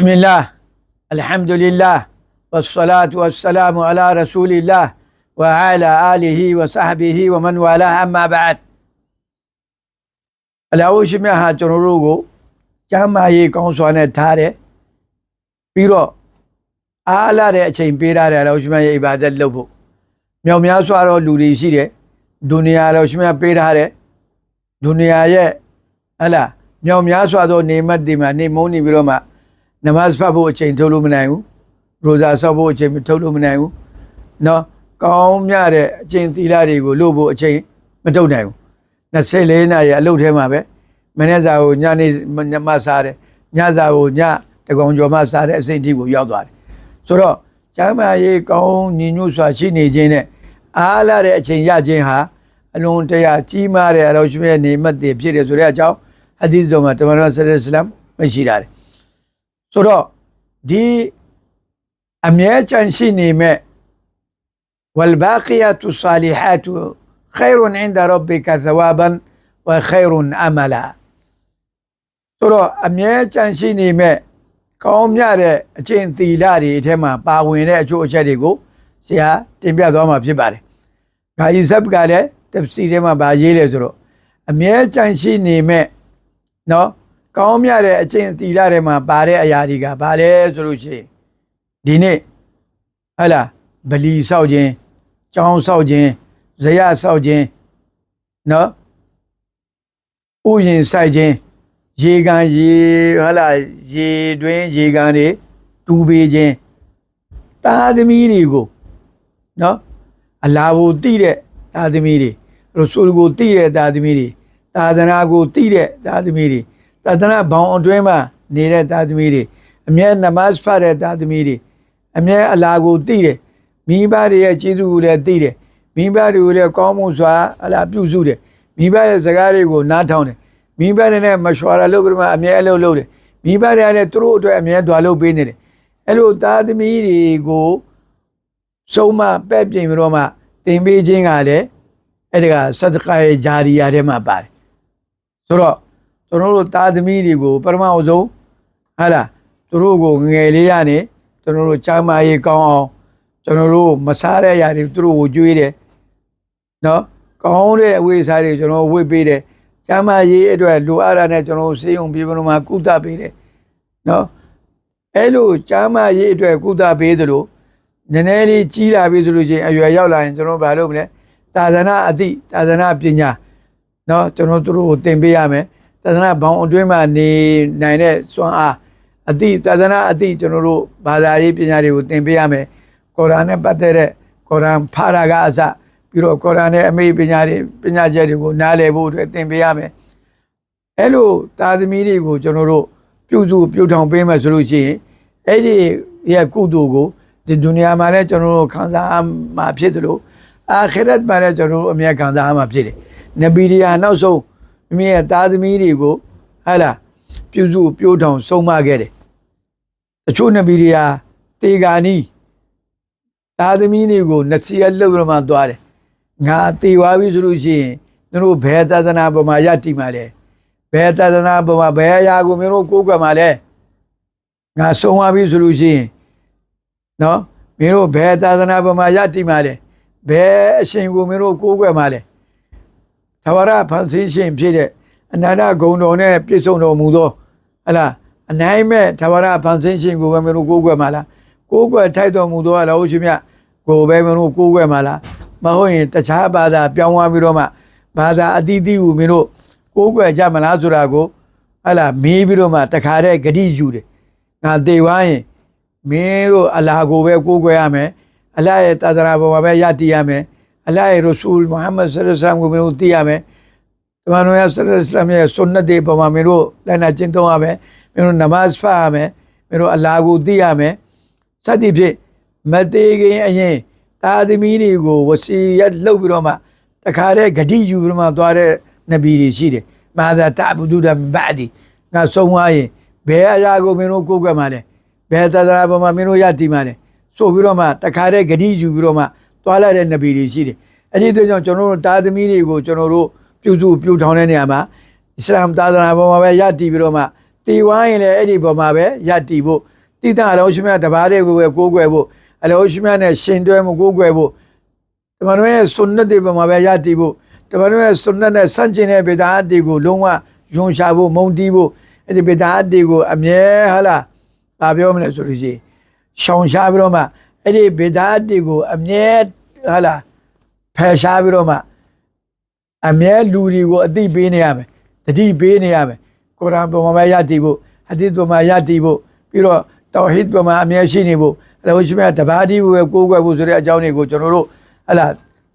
بسم الله الحمد لله والصلاة والسلام على رسول الله وعلى آله وصحبه ومن والاه أما بعد အလာဝရှိမြတ်ဟာကျွန်တော်တို့ကိုကျမ်းမာရေးကောင်းစွာနဲ့ထားတယ်ပြီးတော့အားလာတဲ့အချိန်ပေးထားတယ်အလာဝရှိမြတ်ရဲ့အဘာဒတ်လုပ်ဖို့မြောက်များစွာသောလူတွေရှိတယ်ဒုနီယာအလာဝရှိမြတ်ပေးထားတယ်ဒုနီယာရဲ့ဟလာမြောက်များစွာသောနေမတ်တွေမှာနေမုန်းနေပြီးတော့မှ နမတ်ဖတ်ဖို့အချိန်ထုတ်လို့မနိုင်ဘူးရိုဇာဆော့ဖို့အချိန်ထုတ်လို့မနိုင်ဘူးနော်ကောင်းမြတဲ့အချိန်သီလတွေကိုလို့ဖို့အချိန်မထုတ်နိုင်ဘူး24နာရီအလုပ်ထဲမှာပဲမနေ့စာကိုညနေမစားတယ်ညစာကိုညတကောင်ကျော်မစားတဲ့အဆင့်အထိကိုရောက်သွားတယ်ဆိုတော့ကျမ်းမာရေးကောင်းညီညွတ်စွာရှိနေခြင်းနဲ့အားလာတဲ့အချိန်ရခြင်းဟာအလွန်တရာကြီးမားတဲ့အလောရှိမဲ့နေမတည်ဖြစ်တယ်ဆိုတဲ့အကြောင်းအသီးဆုံးမှာတမန်တော်ဆရာဆလမ်မရှိတာတယ် ဆိုတော့ဒီအမြဲတမ်းရှိနေမဲ့ والباقيات الصالحات خير عند ربك ثوابا وخير املا ဆိုတော့အမြဲကြံရှိနေမဲ့ကောင်းမြတဲ့အကျင့်သီလတွေအထက်မှာပါဝင်တဲ့အကျိုးအချက်တွေကိုဆရာတင်ပြသွားမှာဖြစ်ပါတယ်။ဂါယီဇပ်ကလည်းတဖစီထဲမှာဗာရေးတယ်ဆိုတော့အမြဲကြံရှိနေမဲ့နော် ကောင်းမြတဲ့အကျင့်သီလတွေမှာပါတဲ့အရာတွေကဘာလဲဆိုလို့ရှိရင်ဒီနေ့ဟဲ့လားဗလီဆောက်ခြင်းကျောင်းဆောက်ခြင်းဇရဆောက်ခြင်းနော်ဥယျင်ဆိုင်ခြင်းရေကန်ရေဟာလာရေတွင်းရေကန်တွေတူးပေးခြင်းတာသမီတွေကိုနော်အလာကိုတိတဲ့တာသမီတွေရဆူလ်ကိုတိတဲ့တာသမီတွေသာသနာကိုတိတဲ့တာသမီတွေ သာသနာဘောင်အတွင်းမှာနေတဲ့တာသမီတွေအမြဲနမတ်ဖတ်တဲ့တာသမီတွေအမြဲအလာကိုတိတဲ့မိဘတွေရဲ့ကျေးဇူးကိုလည်းသိတယ်မိဘတွေကိုလည်းကောင်းမှုစွာအလားပြုစုတယ်မိဘရဲ့စကားတွေကိုနားထောင်တယ်မိဘတွေနဲ့မလျှော်ရလို့ပြမအမြဲအလုပ်လုပ်တယ်မိဘတွေကလည်းသူတို့အတွက်အမြဲတွာလုပ်ပေးနေတယ်အဲ့လိုသားသမီးတွေကိုစုံမပဲ့ပြင်ပြီးတော့မှတင်ပေးခြင်းကလည်းအဲ့ဒီကဆဒကာရဲ့ဂျာရီယာထဲမှာပါတယ်ဆိုတော့ ကျွန်တော်တို့သားသမီးတွေကိုပထမအဆုံးဟာလားသူတို့ကိုငယ်လေးရနေကျွန်တော်တို့ချမ်းမာရေးကောင်းအောင်ကျွန်တော်တို့မစားတဲ့အရာတွေသူတို့ကိုကြွေးတယ်နော်ကောင်းတဲ့အဝိစားတွေကျွန်တော်ဝိပေးတယ်ကျမ်းမာရေးအတွက်လိုအပ်တာနဲ့ကျွန်တော်စေယုံပြေပလို့မှာကုသပေးတယ်နော်အဲ့လိုကျမ်းမာရေးအတွက်ကုသပေးသလိုနည်းနည်းလေးကြီးလာပြီဆိုလို့ချင်းအရွယ်ရောက်လာရင်ကျွန်တော်ဘာလုပ်မလဲသာသနာအသည့်သာသနာပညာနော်ကျွန်တော်တို့ကိုသင်ပေးရမယ် သာသနာဘောင်အတွင်းမှာနေနိုင်တဲ့စွမ်းအားအသည့်သာသနာအသည့်ကျွန်တော်တို့ဘာသာရေးပညာတွေကိုသင်ပေးရမယ်ကုရ်အာန်နဲ့ပတ်သက်တဲ့ကုရ်အာန်ဖာရာကအစပြီးတော့ကုရ်အာန်နဲ့အမေပညာတွေပညာချက်တွေကိုနားလည်ဖို့အတွက်သင်ပေးရမယ်အဲ့လိုသာသမီတွေကိုကျွန်တော်တို့ပြုစုပြုထောင်ပေးမယ်ဆိုလို့ရှိရင်အဲ့ဒီရဲ့ကုသိုလ်ကိုဒီဒုနီယာမှာလည်းကျွန်တော်တို့ခံစားမှာဖြစ်တယ်လို့အာခိရတ်မှာလည်းကျွန်တော်တို့အမြဲခံစားမှာဖြစ်တယ်နဗီရီယာနောက်ဆုံး မိမိရဲ့သာသမီတွေကိုဟဲ့လားပြုစုပြုထောင်ဆုံးမခဲ့တယ်တချို့နဗီရီယာတေဂာနီးသားသမီးတွေကိုနစီရလှုပ်ရမှသွားတယ်ငါတေဝါပြီဆိုလို့ရှိရင်တို့ဘယ်တသနာပေါ်မှာယက်တီမှာလဲဘယ်တသနာပေါ်မှာဘယ်အရာကိုမင်းတို့ကိုးကွယ်မှာလဲငါဆုံးသွားပြီဆိုလို့ရှိရင်နော်မင်းတို့ဘယ်သာသနာပေါ်မှာယက်တီမှာလဲဘယ်အရှင်ကိုမင်းတို့ကိုးကွယ်မှာလဲ သဝရဖန်ဆင်းရှင်ဖြစ်တဲ့အနန္တဂုံတော်နဲ့ပြည့်စုံတော်မူသောဟလာအနိုင်မဲ့သဝရဖန်ဆင်းရှင်ကိုပဲမင်းတို့ကိုးကွယ်မှာလားကိုးကွယ်ထိုက်တော်မူသောအလောရှိမြတ်ကိုပဲမင်းတို့ကိုးကွယ်မှာလားမဟုတ်ရင်တခြားဘာသာပြောင်းသွားပြီးတော့မှဘာသာအတိအသီးကိုမင်းတို့ကိုးကွယ်ကြမလားဆိုတာကိုဟလာမေးပြီးတော့မှတခါတည်းဂတိယူတယ်ငါတေဝါရင်မင်းတို့အလာကိုပဲကိုးကွယ်ရမယ်အလာရဲ့တာသနာပေါ်မှာပဲယတည်ရမယ် အလာရဲ့ရဆူလ်မုဟမ္မဒ်ဆလ္လာလ္လဟ်ကိုမင်းတို့သိရမယ်တမန်တော်ရဲ့ဆလ္လာလ္လဟ်ရဲ့ဆွန်နတ်တွေပေါ်မှာမင်းတို့လည်းနာကျင့်သုံးရမယ်မင်းတို့နမတ်ဖတ်ရမယ်မင်းတို့အလာကိုသိရမယ်စသဖြင့်မသေးခင်အရင်တာသမီတွေကိုဝစီယတ်လှုပ်ပြီးတော့မှတခါတည်းဂတိယူပြီးတော့မှသွားတဲ့နဗီတွေရှိတယ်မာသာတာဘူဒူဒမ်ဘာဒီငါဆုံးသွားရင်ဘယ်အရာကိုမင်းတို့ကိုးကွယ်မှာလဲဘယ်သဒ္ဒရာပေါ်မှာမင်းတို့ယတည်မှာလဲဆိုပြီးတော့မှတခါတည်းဂတိယူပြီးတော့မှ သွားလိုက်တဲ့နဗီတွေရှိတယ်အဲ့ဒီအတွက်ကြောင့်ကျွန်တော်တို့တာသမီတွေကိုကျွန်တော်တို့ပြုစုပြုထောင်တဲ့နေရာမှာအစ္စလာမ်သာသနာပေါ်မှာပဲယတည်ပြီးတော့မှတီဝိုင်းရင်လည်းအဲ့ဒီပေါ်မှာပဲယက်တီဖို့တိတအလောရှိမြတ်တပါးတွေကိုပဲကိုးကွယ်ဖို့အလောရှိမြတ်နဲ့ရှင်တွဲမှုကိုးကွယ်ဖို့တမန်တော်ရဲ့ဆွန်နတ်တွေပေါ်မှာပဲယက်တီဖို့တမန်တော်ရဲ့ဆွန်နတ်နဲ့ဆန့်ကျင်တဲ့ဗေဒာအတီကိုလုံးဝယွန်ရှာဖို့မုံတီးဖို့အဲ့ဒီဗေဒာအတီကိုအမြဲဟာလားဘာပြောမလဲဆိုလို့ရှိရင်ရှောင်ရှားပြီးတော့မှအဲ့ဒီဗေဒာအတီကိုအမြဲ ဟာလားဖယ်ရှားပြီးတော့မှအမြဲလူတွေကိုအသိပေးနေရမယ်တတိပေးနေရမယ်ကုရ်အာန်ပုံမှာယတ်တည်ဖို့ဟဒီသ်ပုံမှာယတ်တည်ဖို့ပြီးတော့တောဟီဒ်ပုံမှာအမြဲရှိနေဖို့အဲ့လိုရှိမြတ်တပါးဒီကိုကိုးကွယ်ဖို့ဆိုတဲ့အကြောင်းတွေကိုကျွန်တော်တို့ဟလာ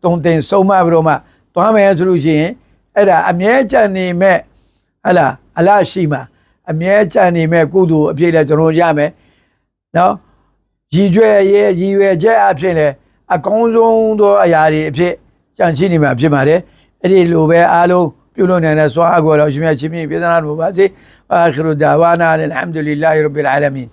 တုံတင်ဆုံးမပြီးတော့မှသွားမယ်ဆိုလို့ရှိရင်အဲ့ဒါအမြဲကြံနေမဲ့ဟလာအလားရှိမှာအမြဲကြံနေမဲ့ကုသိုလ်အပြည့်လဲကျွန်တော်တို့ရမယ်နော်ရည်ရွယ်ရဲ့ရည်ရွယ်ချက်အဖြစ်လဲ အကောင်းဆုံးသောအရာတွေအဖြစ်ကြံရှိနေမှာဖြစ်ပါတယ်အဲ့ဒီလိုပဲအားလုံးပြုလုပ်နိုင်တဲ့စွာအကောတော့ရှင်မြတ်ချင်းမြတ်ပြည်သနာလို့ပါစေအာခီရူဒါဝါနာအလ်ဟမ်ဒူလ illah ရဘ်ဘီလ်အာလမင်